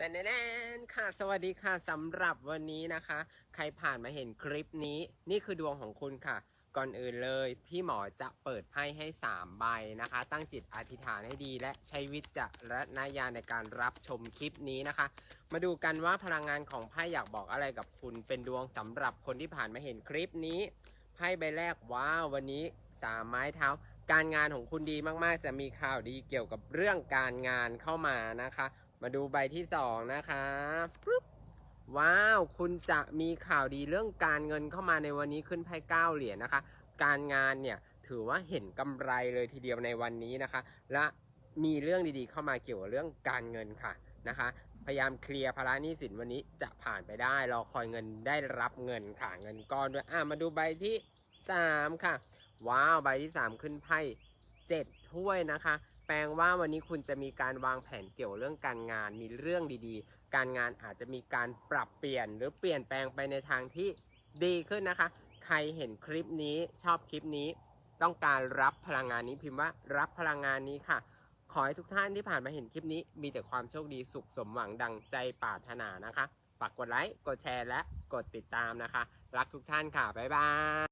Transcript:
แต่แน่ๆค่ะ สวัสดีค่ะสำหรับวันนี้นะคะ ใครผ่านมาเห็นคลิปนี้ นี่คือดวงของคุณค่ะ ก่อนอื่นเลย พี่หมอจะเปิดไพ่ให้ 3 ใบนะคะ ตั้งจิตอธิษฐานให้ดี และใช้วิจารณญาณในการรับชมคลิปนี้นะคะ มาดูกันว่าพลังงานของไพ่อยากบอกอะไรกับคุณ เป็นดวงสำหรับคนที่ผ่านมาเห็นคลิปนี้ไพ่ใบแรกว้าววันนี้สามไม้เท้า การงานของคุณดีมากๆ จะมีข่าวดีเกี่ยวกับเรื่องการงานเข้ามานะคะ มาดูใบที่สองนะคะปึ๊บว้าว คุณจะมีข่าวดีเรื่องการเงินเข้ามาในวันนี้ขึ้นไพ่เก้าเหรียญนะคะ การงานเนี่ยถือว่าเห็นกำไรเลยทีเดียวในวันนี้นะคะ และมีเรื่องดีๆเข้ามาเกี่ยวกับเรื่องการเงินค่ะนะคะ พยายามเคลียร์ภาระหนี้สินวันนี้จะผ่านไปได้รอคอยเงินได้รับเงินค่ะเงินก้อนด้วยอะมาดูใบที่สามค่ะ ว้าวใบที่สามขึ้นไพ่เจ็ด ถ้วยนะคะ แปลว่าวันนี้คุณจะมีการวางแผนเกี่ยวเรื่องการงาน มีเรื่องดีๆ การงานอาจจะมีการปรับเปลี่ยนหรือเปลี่ยนแปลงไปในทางที่ดีขึ้นนะคะ ใครเห็นคลิปนี้ชอบคลิปนี้ ต้องการรับพลังงานนี้พิมพ์ว่ารับพลังงานนี้ค่ะ ขอให้ทุกท่านที่ผ่านมาเห็นคลิปนี้ มีแต่ความโชคดีสุขสมหวังดังใจปรารถนานะคะฝากกดไลค์ กดแชร์ และกดติดตามนะคะ รักทุกท่านค่ะ บ๊ายบาย